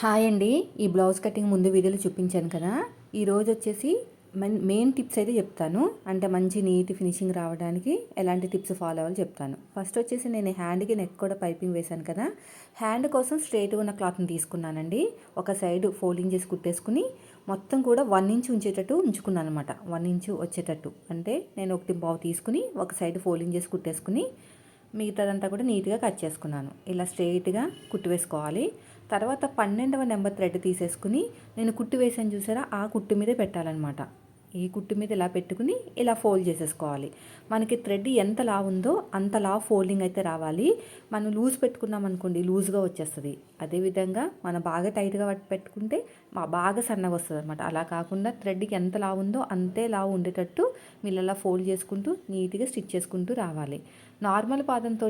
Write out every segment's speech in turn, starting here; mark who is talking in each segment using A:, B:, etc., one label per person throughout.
A: Hi అండి. ఈ blouse cutting ముందు వీడియోలో చూపించాను కదా. ఈరోజు వచ్చేసి మెయిన్ మెయిన్ టిప్స్ అయితే చెప్తాను. అంటే మంచి నీట్ ఫినిషింగ్ రావడానికి ఎలాంటి టిప్స్ ఫాలో అవ్వాలి చెప్తాను. ఫస్ట్ వచ్చేసి నేను హ్యాండ్కి నెక్ కూడా పైపింగ్ వేశాను కదా. హ్యాండ్ కోసం స్ట్రైట్గా ఉన్న క్లాత్ని తీసుకున్నానండి. ఒక సైడ్ ఫోల్డింగ్ చేసి కుట్టేసుకుని మొత్తం కూడా వన్ ఇంచ్ ఉంచేటట్టు ఉంచుకున్నాను అనమాట వన్ ఇంచ్ వచ్చేటట్టు. అంటే నేను ఒకటి బావు తీసుకుని ఒక సైడ్ ఫోల్డింగ్ చేసి కుట్టేసుకుని మిగతాదంతా కూడా నీట్గా కట్ చేసుకున్నాను. ఇలా స్ట్రైట్గా కుట్టివేసుకోవాలి తర్వాత పన్నెండవ నెంబర్ థ్రెడ్ తీసేసుకుని నేను కుట్టు వేసాను చూసారా? ఆ కుట్టు మీదే పెట్టాలన్నమాట. ఈ కుట్టు మీద ఇలా పెట్టుకుని ఇలా ఫోల్డ్ చేసేసుకోవాలి. మనకి థ్రెడ్ ఎంత లా ఉందో అంత లా ఫోల్డింగ్ అయితే రావాలి. మనం లూజ్ పెట్టుకున్నాం అనుకోండి లూజ్గా వచ్చేస్తుంది. అదేవిధంగా మనం బాగా టైట్గా పెట్టుకుంటే మా బాగా సన్నగా వస్తుంది అనమాట అలా కాకుండా థ్రెడ్కి ఎంత లా ఉందో అంతే లా ఉండేటట్టు మీరు అలా ఫోల్డ్ చేసుకుంటూ నీట్గా స్టిచ్ చేసుకుంటూ రావాలి. నార్మల్ పాదంతో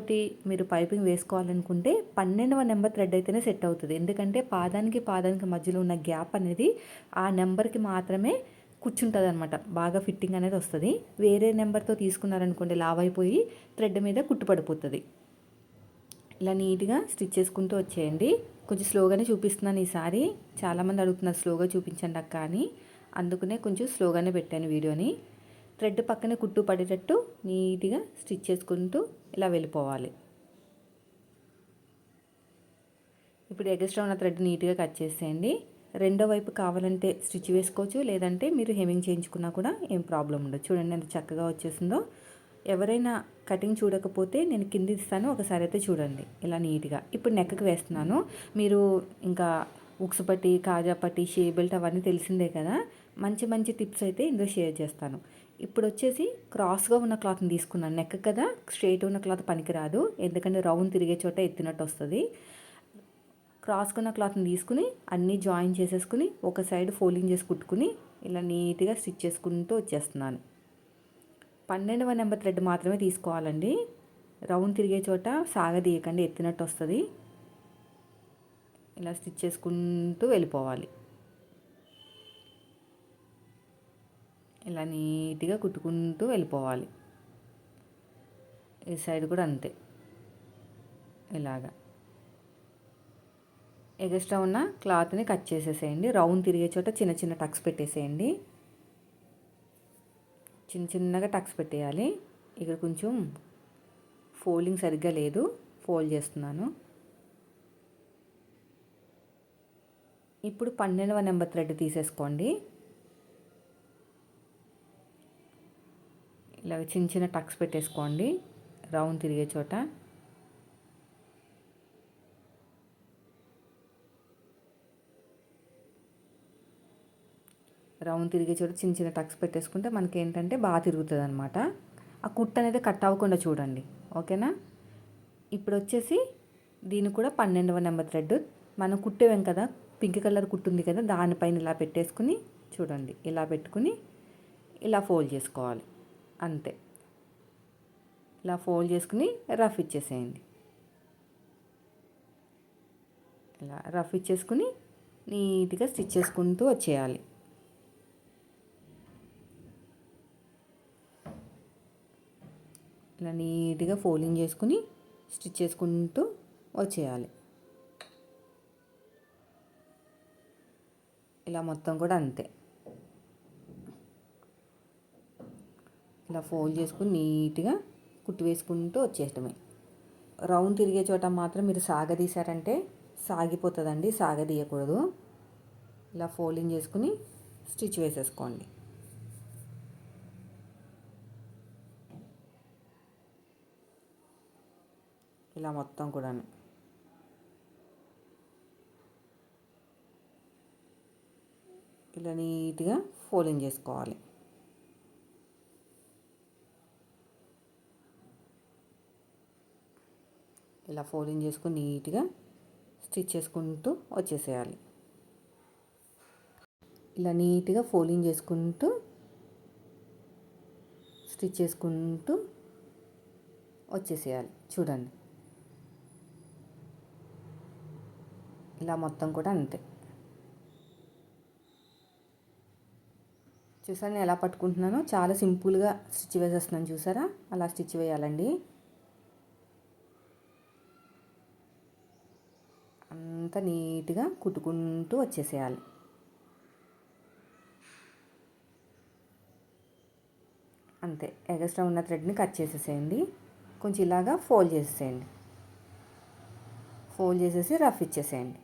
A: మీరు పైపింగ్ వేసుకోవాలనుకుంటే పన్నెండవ నెంబర్ థ్రెడ్ అయితేనే సెట్ అవుతుంది. ఎందుకంటే పాదానికి పాదానికి మధ్యలో ఉన్న గ్యాప్ అనేది ఆ నెంబర్కి మాత్రమే కూర్చుంటుంది అనమాట బాగా ఫిట్టింగ్ అనేది వస్తుంది. వేరే నెంబర్తో తీసుకున్నారనుకోండి లావ్ అయిపోయి థ్రెడ్ మీద కుట్టుపడిపోతుంది. ఇలా నీట్గా స్టిచ్ చేసుకుంటూ వచ్చేయండి. కొంచెం స్లోగానే చూపిస్తున్నాను ఈసారి. చాలామంది అడుగుతున్నారు స్లోగా చూపించండి అక్క అని. అందుకనే కొంచెం స్లోగానే పెట్టాను వీడియోని. థ్రెడ్ పక్కనే కుట్టు పడేటట్టు నీట్గా స్టిచ్ చేసుకుంటూ ఇలా వెళ్ళిపోవాలి. ఇప్పుడు ఎగస్ట్రా ఉన్న థ్రెడ్ నీట్గా కట్ చేసేయండి. రెండో వైపు కావాలంటే స్టిచ్ వేసుకోవచ్చు లేదంటే మీరు హెమింగ్ చేయించుకున్నా కూడా ఏం ప్రాబ్లం ఉండదు. చూడండి ఎంత చక్కగా వచ్చేసిందో. ఎవరైనా కటింగ్ చూడకపోతే నేను కింది ఇస్తాను ఒకసారి అయితే చూడండి. ఇలా నీట్గా. ఇప్పుడు నెక్కకి వేస్తున్నాను. మీరు ఇంకా ఉక్స్ పట్టి కాజా పట్టి షే బెల్ట్ అవన్నీ తెలిసిందే కదా. మంచి మంచి టిప్స్ అయితే ఇందులో షేర్ చేస్తాను. ఇప్పుడు వచ్చేసి క్రాస్గా ఉన్న క్లాత్ని తీసుకున్నాను. నెక్ కదా స్ట్రైట్ ఉన్న క్లాత్ పనికిరాదు. ఎందుకంటే రౌండ్ తిరిగే చోట ఎత్తినట్టు వస్తుంది క్రాస్గా ఉన్న క్లాత్ని తీసుకుని అన్నీ జాయిన్ చేసేసుకుని ఒక సైడ్ ఫోల్డింగ్ చేసి కుట్టుకుని ఇలా నీట్గా స్టిచ్ చేసుకుంటూ వచ్చేస్తున్నాను. పన్నెండవ నెంబర్ థ్రెడ్ మాత్రమే తీసుకోవాలండి. రౌండ్ తిరిగే చోట సాగదీయకండి ఎత్తినట్టు వస్తుంది ఇలా స్టిచ్ చేసుకుంటూ వెళ్ళిపోవాలి. ఇలా నీట్గా కుట్టుకుంటూ వెళ్ళిపోవాలి. ఈ సైడ్ కూడా అంతే. ఇలాగా. ఎగస్ట్రా ఉన్న క్లాత్ని కట్ చేసేసేయండి. రౌండ్ తిరిగే చోట చిన్న చిన్న టక్స్ పెట్టేసేయండి. చిన్న చిన్నగా టక్స్ పెట్టేయాలి. ఇక్కడ కొంచెం ఫోల్డింగ్ సరిగ్గా లేదు. ఫోల్డ్ చేస్తున్నాను. ఇప్పుడు పన్నెండవ నెంబర్ థ్రెడ్ తీసేసుకోండి. ఇలా చిన్న చిన్న టక్స్ పెట్టేసుకోండి. రౌండ్ తిరిగే చోట. రౌండ్ తిరిగే చోట చిన్న చిన్న టక్స్ పెట్టేసుకుంటే మనకి ఏంటంటే బాగా తిరుగుతుంది అనమాట ఆ కుట్ అనేది కట్ అవ్వకుండా చూడండి. ఓకేనా? ఇప్పుడు వచ్చేసి దీన్ని కూడా పన్నెండవ నెంబర్ థ్రెడ్. మనం కుట్టేవాం కదా పింక్ కలర్ కుట్టుంది కదా దానిపైన ఇలా పెట్టేసుకుని చూడండి. ఇలా పెట్టుకుని ఇలా ఫోల్డ్ చేసుకోవాలి. అంతే. ఇలా ఫోల్డ్ చేసుకుని రఫ్ ఇచ్చేసేయండి. ఇలా రఫ్ ఇచ్చేసుకుని నీట్గా స్టిచ్ చేసుకుంటూ వచ్చేయాలి. ఇలా నీట్గా ఫోల్డింగ్ చేసుకుని స్టిచ్ చేసుకుంటూ వచ్చేయాలి. ఇలా మొత్తం కూడా అంతే. ఇలా ఫోల్డ్ చేసుకుని నీట్గా కుట్టు వేసుకుంటూ వచ్చేయటమే. రౌండ్ తిరిగే చోట మాత్రం మీరు సాగదీశారంటే సాగిపోతుందండి సాగదీయకూడదు. ఇలా ఫోల్డింగ్ చేసుకుని స్టిచ్ వేసేసుకోండి. ఇలా మొత్తం కూడా ఇలా నీట్గా ఫోల్డింగ్ చేసుకోవాలి. ఇలా ఫోల్డింగ్ చేసుకుని నీట్గా స్టిచ్ చేసుకుంటూ వచ్చేసేయాలి. ఇలా నీట్గా ఫోల్డింగ్ చేసుకుంటూ స్టిచ్ చేసుకుంటూ వచ్చేసేయాలి. చూడండి. ఇలా మొత్తం కూడా అంతే. చూసారా నేను ఎలా పట్టుకుంటున్నానో? చాలా సింపుల్గా స్టిచ్ వేసేస్తున్నాను. చూసారా? అలా స్టిచ్ వేయాలండి. అంతా నీట్గా కుట్టుకుంటూ వచ్చేసేయాలి. అంతే. ఎగస్ట్రా ఉన్న థ్రెడ్ని కట్ చేసేసేయండి. కొంచెం ఇలాగా ఫోల్డ్ చేసేసేయండి. ఫోల్డ్ చేసేసి రఫ్ ఇచ్చేసేయండి.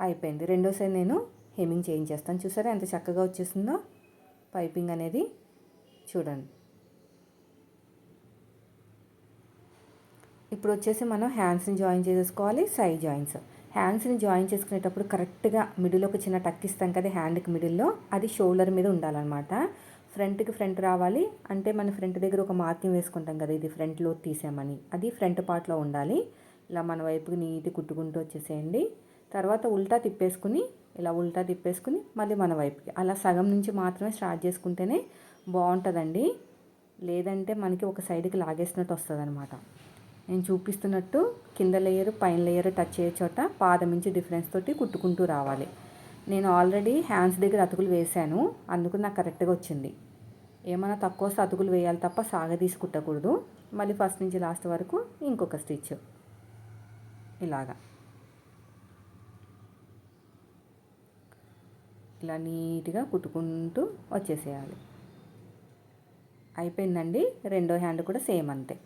A: అయిపోయింది. రెండోసారి నేను హెమ్మింగ్ చేయించేస్తాను. చూసారా ఎంత చక్కగా వచ్చేసిందో? పైపింగ్ అనేది చూడండి. ఇప్పుడు వచ్చేసి మనం హ్యాండ్స్ని జాయిన్ చేసేసుకోవాలి సైడ్ జాయింట్స్ హ్యాండ్స్ని జాయిన్ చేసుకునేటప్పుడు కరెక్ట్గా మిడిల్ ఒక చిన్న టక్ ఇస్తాం కదా హ్యాండ్కి మిడిల్లో. అది షోల్డర్ మీద ఉండాలన్నమాట. ఫ్రంట్కి ఫ్రంట్ రావాలి. అంటే మన ఫ్రంట్ దగ్గర ఒక మార్కింగ్ వేసుకుంటాం కదా ఇది ఫ్రంట్లో తీసామని. అది ఫ్రంట్ పార్ట్లో ఉండాలి. ఇలా మన వైపుకి నీట్గా కుట్టుకుంటూ వచ్చేసేయండి. తర్వాత ఉల్టా తిప్పేసుకుని ఇలా ఉల్టా తిప్పేసుకుని మళ్ళీ మన వైపుకి. అలా సగం నుంచి మాత్రమే స్టార్ట్ చేసుకుంటేనే బాగుంటుందండి లేదంటే మనకి ఒక సైడ్కి లాగేసినట్టు వస్తుంది అనమాట నేను చూపిస్తున్నట్టు కింద లేయర్ పైన లేయర్ టచ్ అయ్యే చోట పాదం నుంచి డిఫరెన్స్ తోటి కుట్టుకుంటూ రావాలి. నేను ఆల్రెడీ హ్యాండ్స్ దగ్గర అతుకులు వేశాను. అందుకు నాకు కరెక్ట్గా వచ్చింది. ఏమైనా తక్కువ వస్తే అతుకులు వేయాలి తప్ప సాగదీసి కుట్టకూడదు. మళ్ళీ ఫస్ట్ నుంచి లాస్ట్ వరకు ఇంకొక స్టిచ్ ఇలాగా. ఇలా నీట్గా కుట్టుకుంటూ వచ్చేసేయాలి. అయిపోయిందండి. రెండో హ్యాండ్ కూడా సేమ్ అంతే.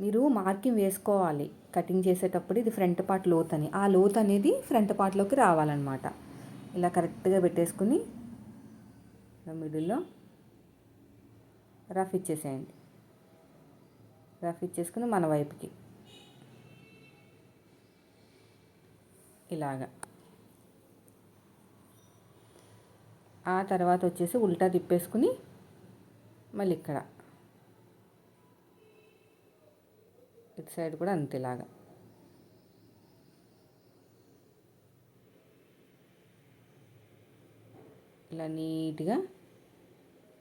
A: మీరు మార్కింగ్ వేసుకోవాలి. కటింగ్ చేసేటప్పుడు ఇది ఫ్రంట్ పార్ట్ లోత్ అని. ఆ లోత్ అనేది ఫ్రంట్ పార్ట్లోకి రావాలన్నమాట. ఇలా కరెక్ట్గా పెట్టేసుకుని మిడిల్లో రఫ్ ఇచ్చేసేయండి. రఫ్ ఇచ్చేసుకుని మన వైపుకి. ఇలాగా. ఆ తర్వాత వచ్చేసి ఉల్టా తిప్పేసుకుని మళ్ళీ ఇక్కడ. ఇటు సైడ్ కూడా అంతేలాగా ఇలా నీట్గా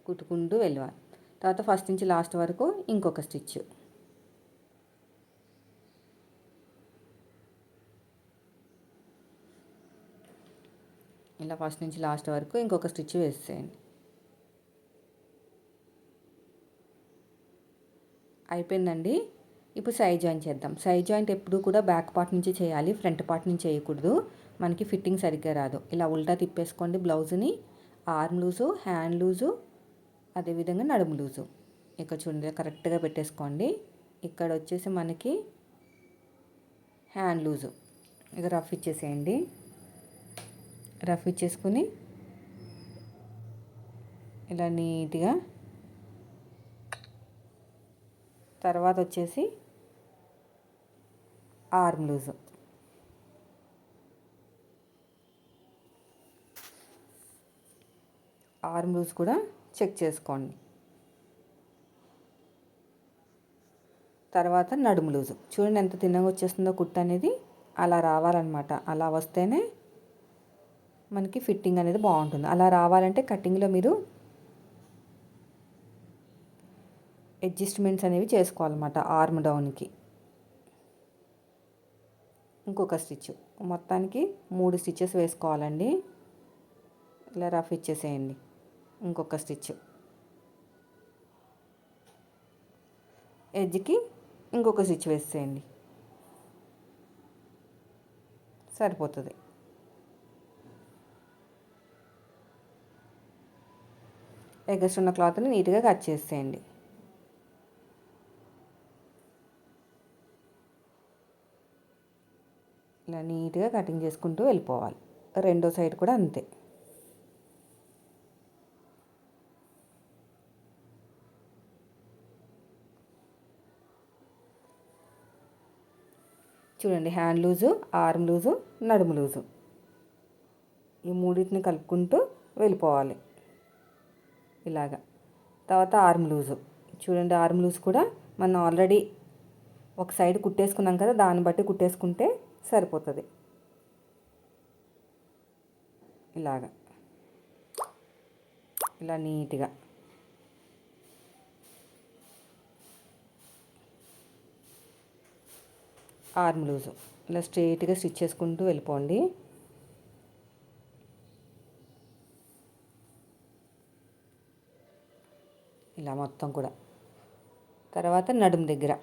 A: కుట్టుకుంటూ వెళ్ళాలి తర్వాత ఫస్ట్ నుంచి లాస్ట్ వరకు ఇంకొక స్టిచ్. ఇలా ఫస్ట్ నుంచి లాస్ట్ వరకు ఇంకొక స్టిచ్ వేసేయండి. అయిపోయిందండి? ఇప్పుడు సైడ్ జాయింట్ చేద్దాం. సైడ్ జాయింట్ ఎప్పుడు కూడా బ్యాక్ పార్ట్ నుంచి చేయాలి ఫ్రంట్ పార్ట్ నుంచి చేయకూడదు. మనకి ఫిట్టింగ్ సరిగ్గా రాదు. ఇలా ఉల్టా తిప్పేసుకోండి బ్లౌజ్ని. ఆర్మ్ లూజు హ్యాండ్ లూజు అదేవిధంగా నడుము లూజు. ఇక్కడ చూడండి కరెక్ట్గా పెట్టేసుకోండి. ఇక్కడ వచ్చేసి మనకి హ్యాండ్ లూజు. ఇక రఫ్ ఇచ్చేసేయండి. రఫ్ ఇచ్చేసుకుని ఇలా నీట్గా తర్వాత వచ్చేసి ఆర్మ్ లూజు. ఆర్మ్ లూజ్ కూడా చెక్ చేసుకోండి. తర్వాత నడుము లూజు. చూడండి ఎంత తిన్నగా వచ్చేస్తుందో కుట్ట అనేది అలా రావాలన్నమాట. అలా వస్తేనే మనకి ఫిట్టింగ్ అనేది బాగుంటుంది. అలా రావాలంటే కటింగ్లో మీరు అడ్జస్ట్మెంట్స్ అనేవి చేసుకోవాలన్నమాట. ఆర్మ్ డౌన్కి. ఇంకొక స్టిచ్. మొత్తానికి మూడు స్టిచ్చెస్ వేసుకోవాలండి. ఇలా రఫ్ ఇచ్చేసేయండి. ఇంకొక స్టిచ్. ఎడ్జ్కి ఇంకొక స్టిచ్ వేసేయండి. సరిపోతుంది. ఎగస్ట్ ఉన్న క్లాత్ని నీట్గా కట్ చేసేయండి. ఇలా నీట్గా కటింగ్ చేసుకుంటూ వెళ్ళిపోవాలి. రెండో సైడ్ కూడా అంతే. చూడండి హ్యాండ్ లూజు ఆర్మ్ లూజు నడుము లూజు. ఈ మూడింటిని కలుపుకుంటూ వెళ్ళిపోవాలి. ఇలాగా. తర్వాత ఆర్మ్ లూజు. చూడండి ఆర్మ్ లూజ్ కూడా మనం ఆల్రెడీ ఒక సైడ్ కుట్టేసుకున్నాం కదా దాన్ని బట్టి కుట్టేసుకుంటే సరిపోతుంది. ఇలాగా. ఇలా నీట్గా. Arm loose. ఇలా స్ట్రైట్గా స్టిచ్ చేసుకుంటూ వెళ్ళిపోండి. ఇలా మొత్తం కూడా. తర్వాత నడుము దగ్గర.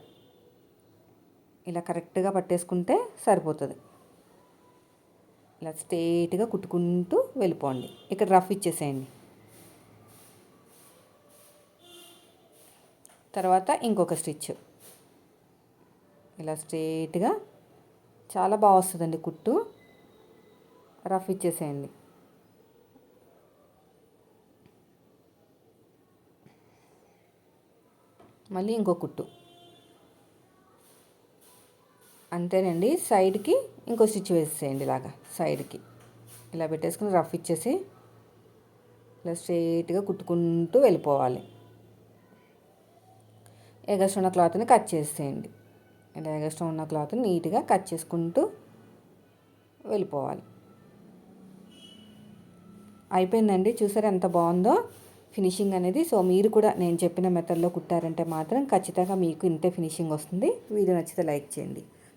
A: ఇలా కరెక్ట్గా పట్టేసుకుంటే సరిపోతుంది. ఇలా స్ట్రేట్గా కుట్టుకుంటూ వెళ్ళిపోండి. ఇక్కడ రఫ్ ఇచ్చేసేయండి. తర్వాత ఇంకొక స్టిచ్. ఇలా స్ట్రేట్గా చాలా బాగా వస్తుందండి కుట్టు. రఫ్ ఇచ్చేసేయండి. మళ్ళీ ఇంకో కుట్టు. అంతేనండి. సైడ్కి ఇంకో స్టిచ్ వేసేయండి ఇలాగా సైడ్కి. ఇలా పెట్టేసుకుని రఫ్ ఇచ్చేసి ఇలా స్ట్రైట్గా కుట్టుకుంటూ వెళ్ళిపోవాలి. ఎగస్ట్రా ఉన్న క్లాత్ని కట్ చేసేయండి. ఇలా ఎగస్ట్రా ఉన్న క్లాత్ని నీట్గా కట్ చేసుకుంటూ వెళ్ళిపోవాలి. అయిపోయిందండి. చూసారు ఎంత బాగుందో? ఫినిషింగ్ అనేది. సో మీరు కూడా నేను చెప్పిన మెథడ్లో కుట్టారంటే మాత్రం ఖచ్చితంగా మీకు ఇంతే ఫినిషింగ్ వస్తుంది. వీడియో నచ్చితే లైక్ చేయండి.